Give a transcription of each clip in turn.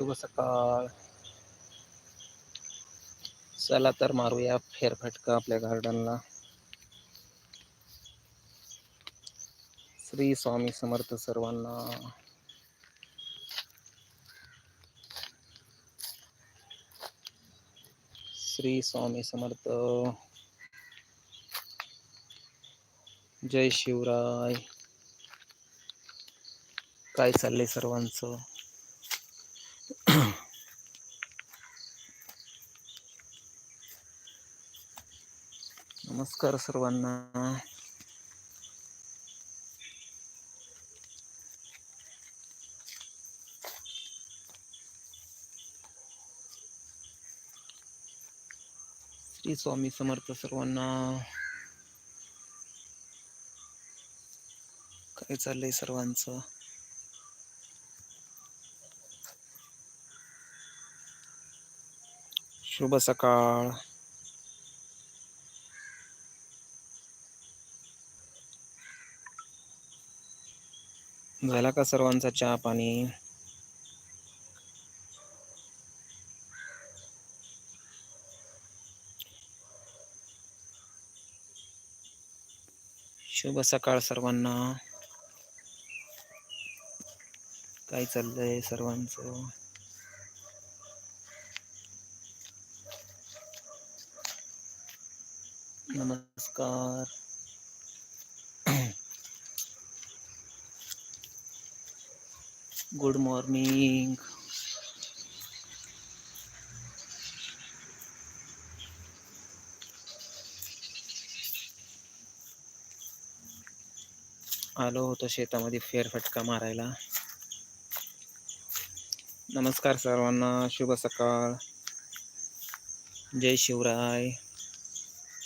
शुभ सकाळ. चला तर मारूया फेरफटका आपल्या गार्डनला श्री स्वामी समर्थ सर्वांना. श्री स्वामी समर्थ. जय शिवराय. काय चाललंय सर्वांचं? नमस्कार सर्वांना. श्री स्वामी समर्थ सर्वांना. काय चाललंय सर्वांचं? शुभ सकाळ. झाला का सर्वांचा चहा पाणी? शुभ सकाळ सर्वांना. काय चाललंय सर्वांचं? नमस्कार. गुड मॉर्निंग आलो होतो शेतामध्ये फेरफटका मारायला. नमस्कार सर्वांना शुभ सकाळ. जय शिवराय.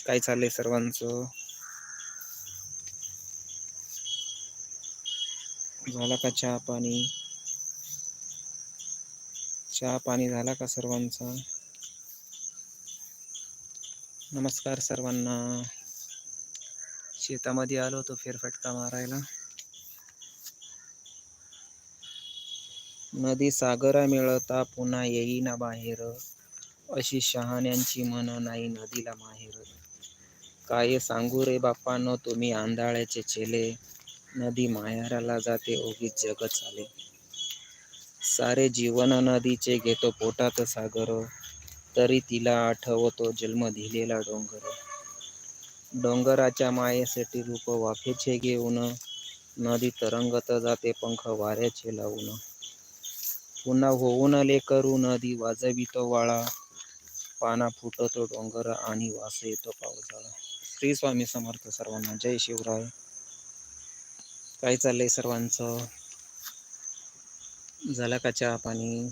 काय चाललंय सर्वांचं? झाला का चहा पाणी? चहा पाणी झाला का सर्वांचा? नमस्कार सर्वांना. शेतामध्ये आलो होतो फेरफटका मारायला. नदी सागरा मिळता पुन्हा येईना बाहेर. अशी शहाण्यांची मन नाही नदीला माहेर. काय सांगू रे बापानो तुम्ही आंधळ्याचे चेले. नदी माहेराला जाते ओगीच जगत चाले. सारे जीवन नदीचे घेतो पोटात सागर तरी तिला आठवतो जन्म दिलेला डोंगर. डोंगराच्या मायेसाठी रूप वाफेचे घेऊन नदी तरंगत जाते पंख वाऱ्याचे लावून. पुन्हा होऊन लेकरू नदी वाजवितो वाळा पाना फुटतो डोंगर आणि वास येतो पावसाळा. श्री स्वामी समर्थ सर्वांना जय शिवराय. काय चाललंय सर्वांचं? झाला का चहा पाणी?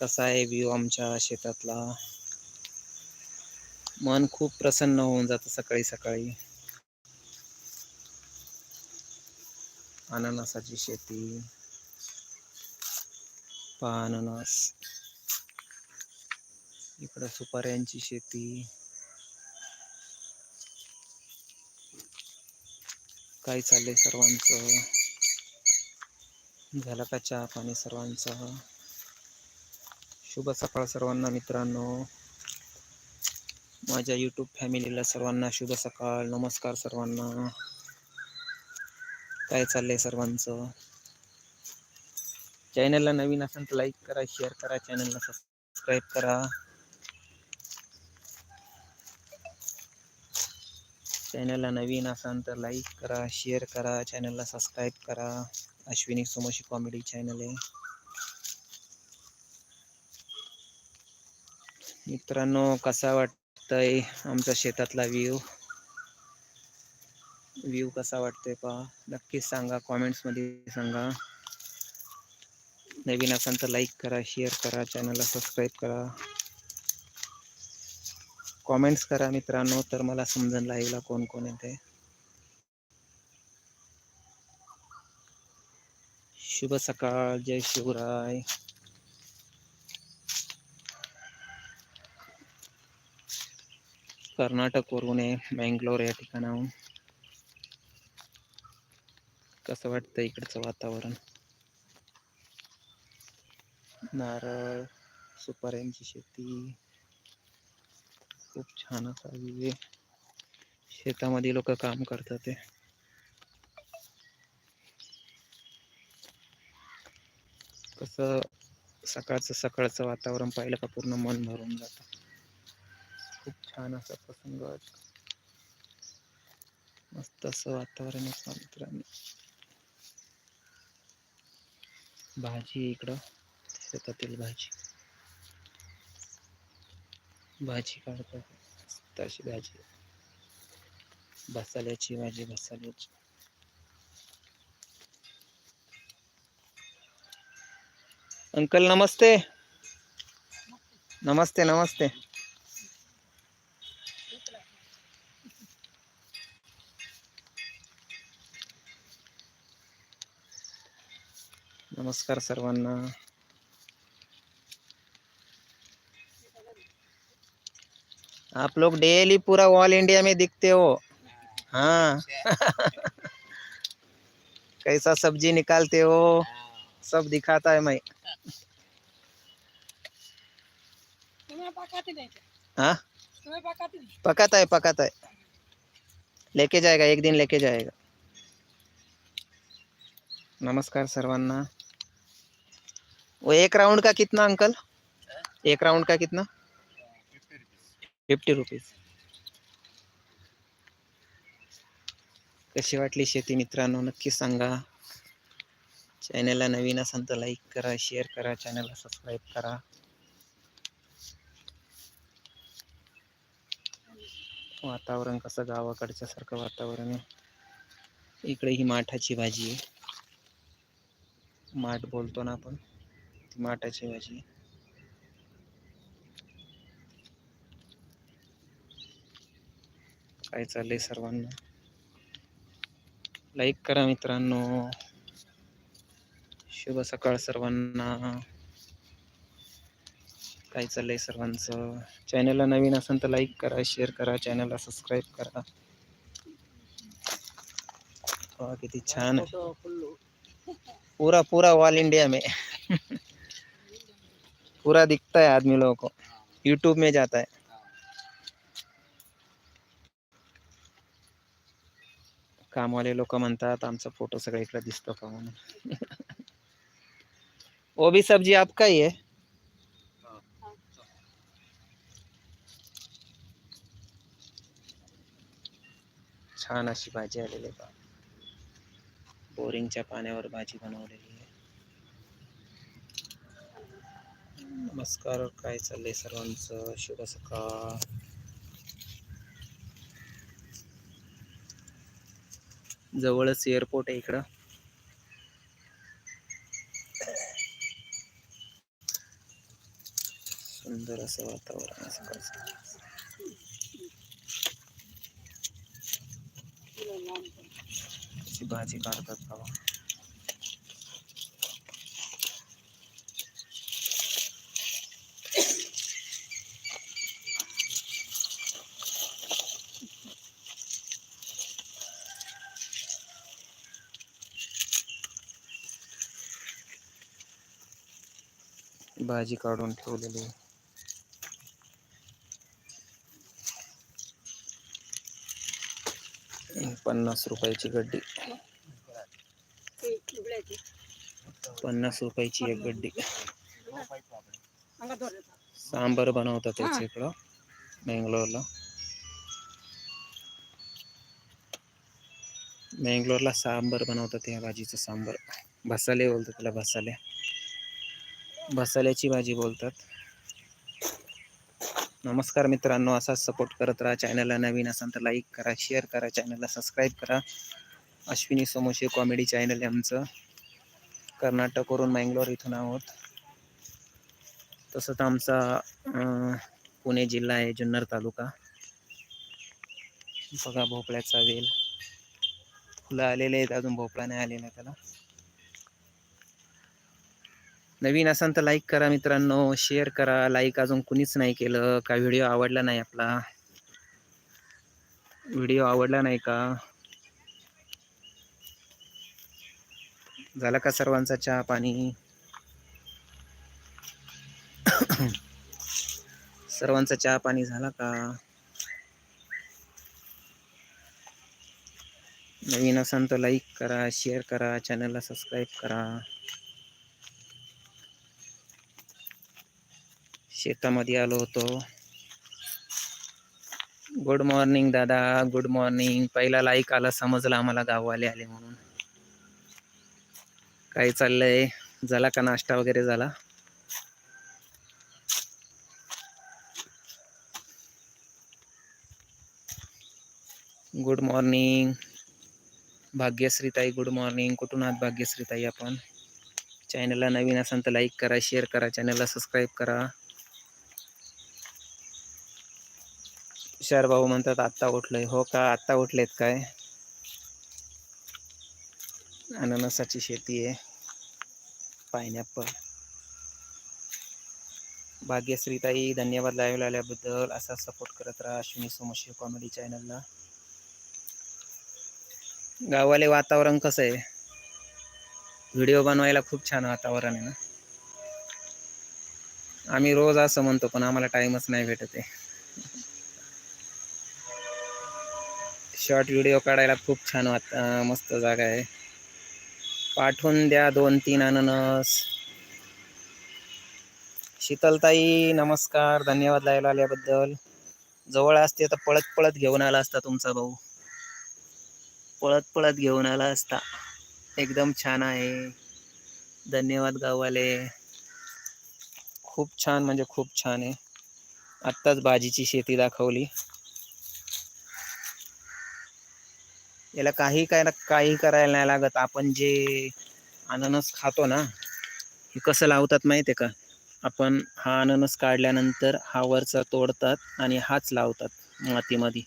कसा आहे व्ह्यू आमच्या शेतातला? मन खूप प्रसन्न होऊन जातं सकाळी सकाळी. अननसाची शेती. पहा अननस. इकडं सुपाऱ्यांची शेती. काय चाललंय सर्वांचं? झालं का चहा पाणी सर्वांचं? शुभ सकाळ सर्वांना मित्रांनो. माझ्या यूट्यूब फॅमिलीला सर्वांना शुभ सकाळ. नमस्कार सर्वांना. काय चाललंय सर्वांचं? चॅनलला नवीन असेल तर लाईक करा शेअर करा चॅनलला सबस्क्राईब करा. चॅनलला नवीन असाल तर लाईक करा शेअर करा चॅनलला सबस्क्राईब करा. अश्विनी सोमशी कॉमेडी चॅनल आहे. मित्रांनो कसा वाटतंय आमचा शेतातला व्ह्यू व्ह्यू कसा वाटतोय पहा. नक्कीच सांगा कॉमेंट्समध्ये सांगा. नवीन असाल तर लाईक करा शेअर करा चॅनलला सबस्क्राईब करा. कॉमेंट्स करा मित्रांनो तर मला समजून लाईव्हला कोण कोण येते. शुभ सकाळ जय शिवराय. कर्नाटकवरून आहे बँगलोर या ठिकाणाहून. कसं वाटतं इकडचं वातावरण? नारळ सुपाऱ्यांची शेती. खूप छान असावी शेतामध्ये लोक काम करतात ते. कसं सकाळचं सकाळचं वातावरण पाहिलं का पूर्ण मन भरून जातं. खूप छान असा प्रसंग वाटतो मस्त असं वातावरण असतं मित्रांनो. भाजी इकडं शेतातील भाजी. भाजी काढतो. मस्त अशी भाजी. बसाल्याची भाजी बसाल्याची अंकल नमस्ते. नमस्ते नमस्ते. नमस्कार सर्वांना. आप लोग डेली पूरा ऑल इंडिया में दिखते हो। हाँ। कैसा सब्ज़ी निकालते हो सब दिखाता है मैं। तुम्हें पकाते नहीं क्या? हाँ? तुम्हें पकाते नहीं पकाता है पकाता है। लेके जाएगा एक दिन लेके जाएगा। नमस्कार सर्वांना वो एक राउंड का कितना अंकल? एक राउंड का कितना? फिफ्टी रुपीज कशी वाटली शेती मित्रांनो? नक्की सांगा. चॅनलला नवीन असाल तर लाईक करा शेअर करा चॅनलला सबस्क्राईब करा. वातावरण कसं गावाकडच्या सारखं वातावरण आहे. इकडे ही माठाची भाजी आहे. माठ बोलतो ना आपण ती माठाची भाजी काय चाललंय सर्वांना? लाईक करा मित्रांनो. शुभ सकाळ सर्वांना. काय चाललंय सर्वांचं? चॅनलला नवीन असेल तर लाईक करा शेअर करा चॅनलला सबस्क्राईब करा. किती छान. पूरा पूरा ऑल इंडिया में. पूरा दिखता है आदमी लोगों को. यूट्यूब में जाता है कामवाले लोक म्हणतात आमचा फोटो सगळीकडे दिसतो का म्हणून. वो भी सब्जी आपका ही है छान अशी भाजी आलेली आहे पहा बोरिंगच्या पाण्यावर भाजी बनवलेली आहे. नमस्कार काय चाललंय सर्वांचं? शुभ सकाळ. जवळच एअरपोर्ट आहे इकडं. सुंदर असं वातावरण आहे भाजी काढतात बाबा. भाजी काढून ठेवलेली आहे. पन्नास रुपयाची गड्डी. पन्नास रुपयाची एक गड्डी. सांबर बनवतात त्याच इकडं मँगलोरला मँगलोरला सांबर बनवतात या भाजीचं सांबर भसाले बोलतात त्याला भसाले भसाल्याची भाजी बोलतात. नमस्कार मित्रांनो असाच सपोर्ट करत राहा. चॅनलला नवीन असाल तर लाईक करा शेअर करा. चॅनलला सबस्क्राईब करा. अश्विनी समोसे कॉमेडी चॅनल आहे आमचं. कर्नाटकवरून मँगलोर इथून आहोत. तसंच आमचा पुणे जिल्हा आहे जुन्नर तालुका. बघा भोपळ्याचा वेल. फुलं आलेले आहेत अजून भोपळा नाही आलेला त्याला. नवीन असाल तर लाईक करा मित्रांनो शेअर करा लाईक अजून कुणीच नाही केलं का व्हिडिओ आवडला नाही आपला? व्हिडिओ आवडला नाही का? झाला का सर्वांचा चहा पाणी? सर्वांचा चहा पाणी झाला का? नवीन असाल तर लाईक करा शेअर करा चॅनलला सबस्क्राईब करा. शेतामध्ये आलो होतो. गुड मॉर्निंग दादा. गुड मॉर्निंग पहिला लाईक आला समजला आम्हाला गाववाले आले म्हणून. काय चाललंय? झाला का नाश्ता वगैरे झाला? गुड मॉर्निंग भाग्यश्रीताई गुड मॉर्निंग कुठून आहात भाग्यश्रीताई आपण? चॅनलला नवीन असाल तर लाईक करा शेअर करा. चॅनलला सबस्क्राईब करा. तुषार भाऊ म्हणतात आत्ता उठलोय. हो का? आत्ता उठलेत काय? अननसाची शेती आहे. पायनॅपल. भाग्यश्रीताई धन्यवाद लाईव्ह आल्याबद्दल. असा सपोर्ट करत राहा. अश्विनी सोमशी कॉमेडी चॅनलला गावाले वातावरण कसं आहे? व्हिडिओ बनवायला खूप छान वातावरण आहे ना? आम्ही रोज असं म्हणतो पण आम्हाला टाइमच नाही भेटत आहे. शॉर्ट व्हिडिओ काढायला खूप छान वाट मस्त जागा आहे. पाठवून द्या दोन तीन अननस. शीतलताई नमस्कार. धन्यवाद लायला आल्याबद्दल. जवळ असते तर पळत पळत घेऊन आला असता तुमचा भाऊ. पळत पळत घेऊन आला असता. एकदम छान आहे. धन्यवाद गाववाले. खूप छान म्हणजे खूप छान आहे. आत्ताच भाजीची शेती दाखवली. याला काही काय काही करायला नाही लागत. आपण जे अननस खातो ना हे कसं लावतात माहिती आहे का? आपण हा अननस काढल्यानंतर हा वरचा तोडतात आणि हाच लावतात मातीमध्ये.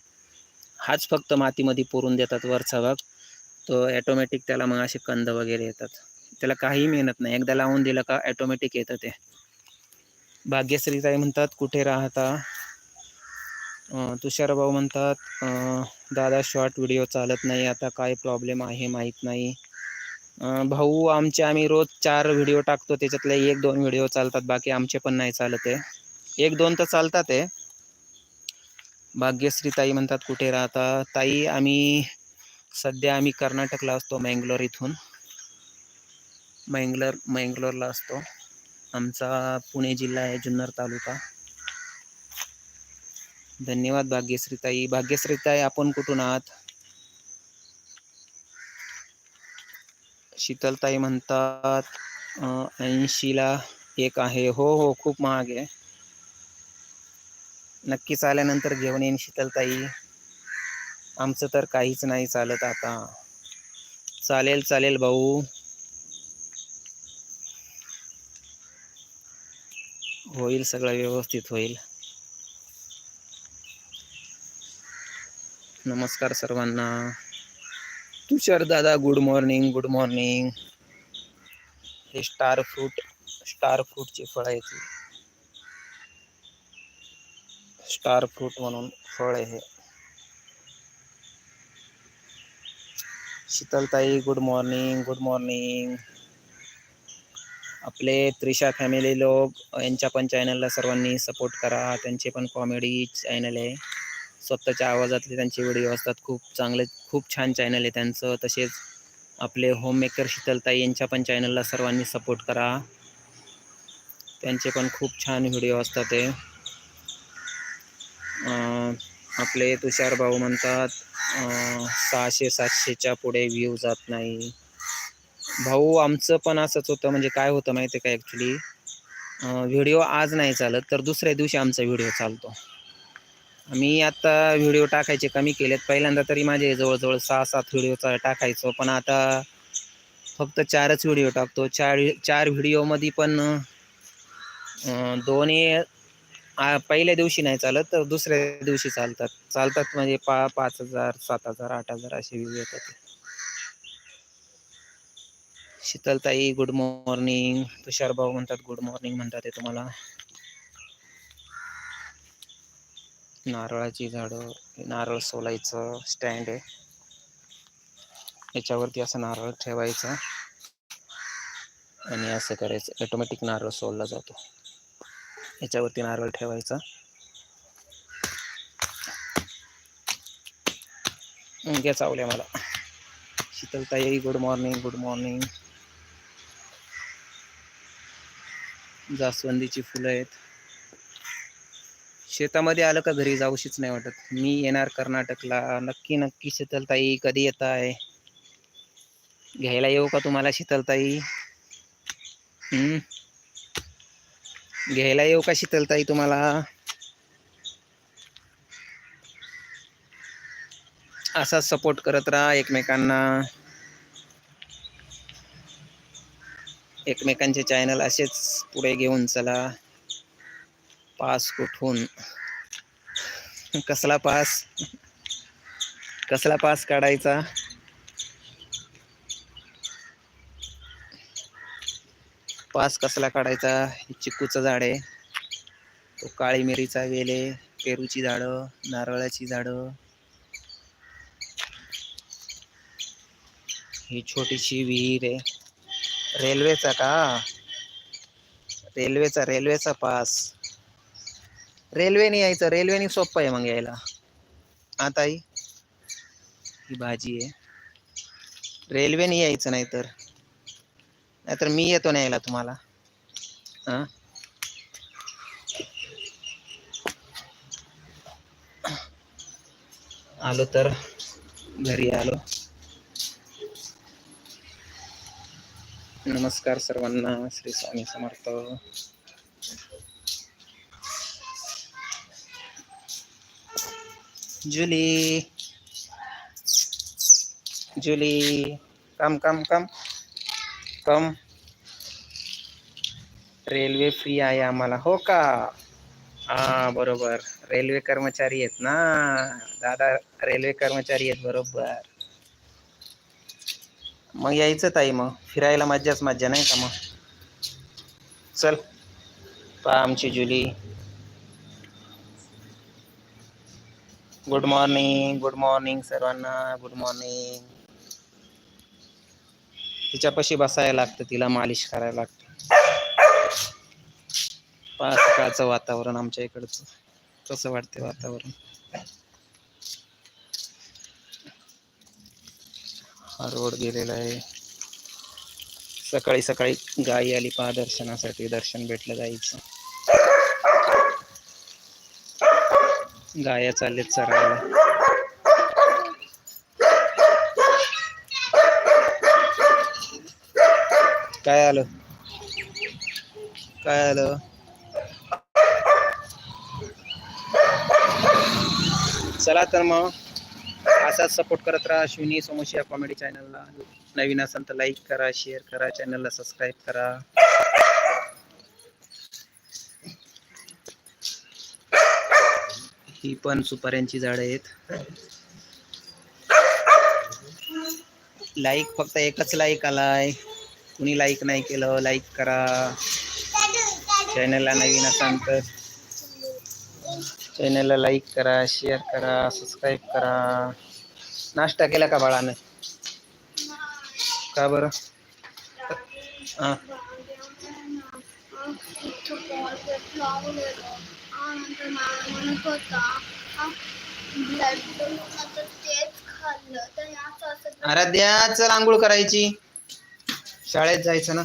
हाच फक्त मातीमध्ये पुरून देतात वरचा भाग. तो ॲटोमॅटिक त्याला मग असे कंद वगैरे येतात. त्याला काही मेहनत नाही. एकदा लावून दिलं का ॲटोमॅटिक येतं ते. भाग्यश्रीताई म्हणतात कुठे राहता? तुषार भाऊ म्हणतात दादा शॉर्ट व्हिडिओ चालत नाही आता काय प्रॉब्लेम आहे माहीत नाही. भाऊ आमचे आम्ही रोज चार व्हिडिओ टाकतो त्याच्यातले एक दोन व्हिडिओ चालतात बाकी आमचे पण नाही चालत आहे. एक दोन तर चालतात आहे. भाग्यश्री ताई म्हणतात कुठे राहता? ताई आम्ही सध्या आम्ही कर्नाटकला असतो मँगलोर इथून. मँगलोर मँगलोरला असतो. आमचा पुणे जिल्हा आहे जुन्नर तालुका. धन्यवाद भाग्यश्रीताई. भाग्यश्रीताई आपण कुठून आहात? शीतलताई म्हणतात ऐंशीला एक आहे. हो हो खूप महाग आहे. नक्कीच आल्यानंतर घेऊन येईन शीतलताई. आमचं तर काहीच नाही चालत आता. चालेल चालेल भाऊ. होईल सगळं व्यवस्थित होईल. नमस्कार सर्वांना. तुषार दादा गुड मॉर्निंग गुड मॉर्निंग हे स्टार फ्रूट स्टार फ्रूटची फळ आहेत स्टार फ्रूट म्हणून फळ आहे शीतलताई गुड मॉर्निंग गुड मॉर्निंग आपले त्रिशा फॅमिली लोक यांच्या पण चॅनलला सर्वांनी सपोर्ट करा. त्यांचे पण कॉमेडी चॅनल आहे. स्वतःच्या आवाजातले त्यांचे व्हिडिओ असतात. खूप चांगले खूप छान चॅनल आहे त्यांचं. तसेच आपले होममेकर शीतलताई यांच्या पण चॅनलला सर्वांनी सपोर्ट करा. त्यांचे पण खूप छान व्हिडिओ असतात ते. आपले तुषार भाऊ म्हणतात सहाशे सातशेच्या पुढे व्ह्यू जात नाही. भाऊ आमचं पण असंच होतं. म्हणजे काय होतं माहिती आहे का ॲक्च्युली व्हिडिओ आज नाही चालत तर दुसऱ्या दिवशी आमचा व्हिडिओ चालतो. मी आता व्हिडिओ टाकायचे कमी केलेत. पहिल्यांदा तरी माझे जवळजवळ सहा सात व्हिडिओ टाकायचो पण आता फक्त चारच व्हिडिओ टाकतो. चार चार व्हिडिओमध्ये पण दोन्ही आ, पहिल्या दिवशी नाही चालत तर दुसऱ्या दिवशी चालतात. चालतात म्हणजे पा पाच हजार सात हजार आठ हजार असे व्ह्यू येतात. शीतलताई गुड मॉर्निंग तुषार भाऊ म्हणतात गुड मॉर्निंग म्हणतात ते तुम्हाला. नारळाची झाडं नारळ सोलायचं स्टँड आहे. याच्यावरती असं नारळ ठेवायचं. आणि असं करायचं ऑटोमॅटिक नारळ सोलला जातो. याच्यावरती नारळ ठेवायचा. घ्या चावल्या मला. शीतलताई गुड मॉर्निंग गुड मॉर्निंग जास्वंदीची फुलं आहेत. शेतामध्ये आलं का घरी जाऊशीच नाही वाटत. मी येणार कर्नाटकला. नक्की नक्की शीतलताई कधी येत आहे घ्यायला येऊ का तुम्हाला शीतलताई? हम्म? घ्यायला येऊ का शीतलताई तुम्हाला? असा सपोर्ट करत राहा एकमेकांना. एकमेकांचे चॅनल असेच पुढे घेऊन चला. पास कुठून? कसला पास? कसला पास काढायचा? पास कसला काढायचा? हे चिक्कूचं झाड आहे. तो काळी मिरीचा वेल आहे. पेरूची झाडं नारळाची झाडं. ही छोटीशी विहीर आहे. रेल्वेचा का? रेल्वेचा रेल्वेचा पास. रेल्वेने यायचं रेल्वेने सोपं आहे मग यायला. आता ही ही भाजी आहे. रेल्वेने यायचं नाही तर नाहीतर मी येतो न्यायला तुम्हाला. हां? आलो तर घरी आलो. नमस्कार सर्वांना Shri Swami Samarth. Julie. Julie. Come come come. Come. Railway free आहे आम्हाला. हो का? हा बरोबर. रेल्वे कर्मचारी आहेत ना? दादा रेल्वे कर्मचारी आहेत बरोबर. मग यायचं ताई मग. फिरायला मज्जाच मज्जा नाही का मग? चल. पहा आमची Julie. Good morning good morning सर्वांना. गुड मॉर्निंग तिच्यापाशी बसायला लागतं तिला मालिश करायला लागतं. सकाळचं वातावरण आमच्या इकडचं. कसं वाटते वातावरण? हा रोड गेलेला आहे. सकाळी सकाळी गाई आली पहा दर्शनासाठी. दर्शन भेटलं गाईचं गाया चाललेत चरायला. काय आलं? काय आलं? चला तर मग असाच सपोर्ट करत राहा. शिवनी समोशिया कॉमेडी चॅनलला नवीन असेल तर लाईक करा शेअर करा चॅनलला सबस्क्राईब करा. ही पण सुपाऱ्यांची झाडं आहेत. लाईक फक्त एकच लाईक आलाय. कुणी लाईक नाही केलं लाईक करा. चॅनलला नवीन असाल तर चॅनलला लाईक करा शेअर करा सबस्क्राईब करा. नाश्ता केला का बाळानं? का बरं? हां. म्हणत होता. ब्लड तेच खाल्लं. तर असं आराध्या चल आंघोळ करायची. शाळेत जायचं ना.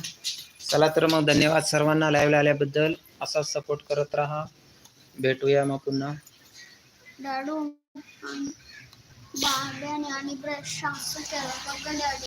चला तर मग धन्यवाद सर्वांना लाईव्हला आल्याबद्दल. असाच सपोर्ट करत राहा. भेटूया मग पुन्हा. डाडू बाब्याने आणि ब्रश असं केलं. बघ डॅडी.